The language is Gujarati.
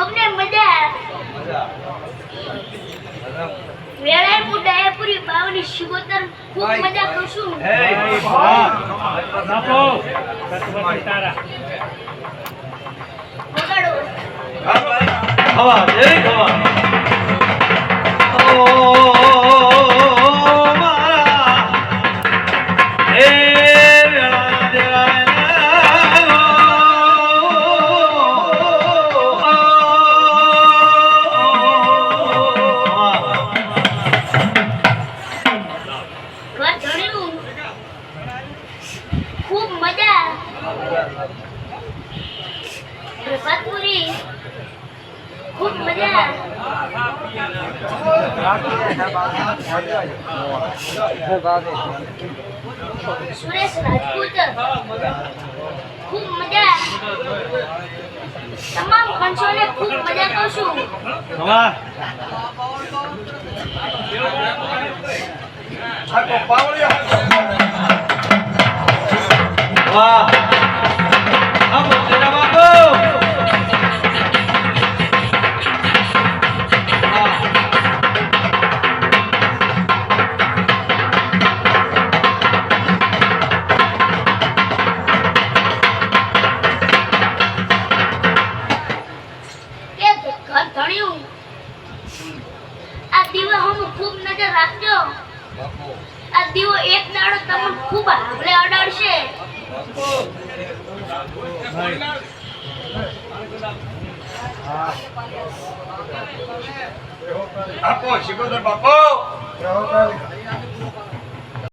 અમને મજા વેળાએ ડાયાપુરી બાવની શિગોતર ખૂબ મજા કરશું. બાપો તારા. ખવા જય ખવા પ્રભાતપુરી. ખૂબ મજા તમામ મજા વાહ. ઘર આ દીવો હું ખૂબ નજર રાખજો. આ દીવો એક દાડો તમને ખૂબ આગળ અડાડશે. આપો શિકોદર બાપો.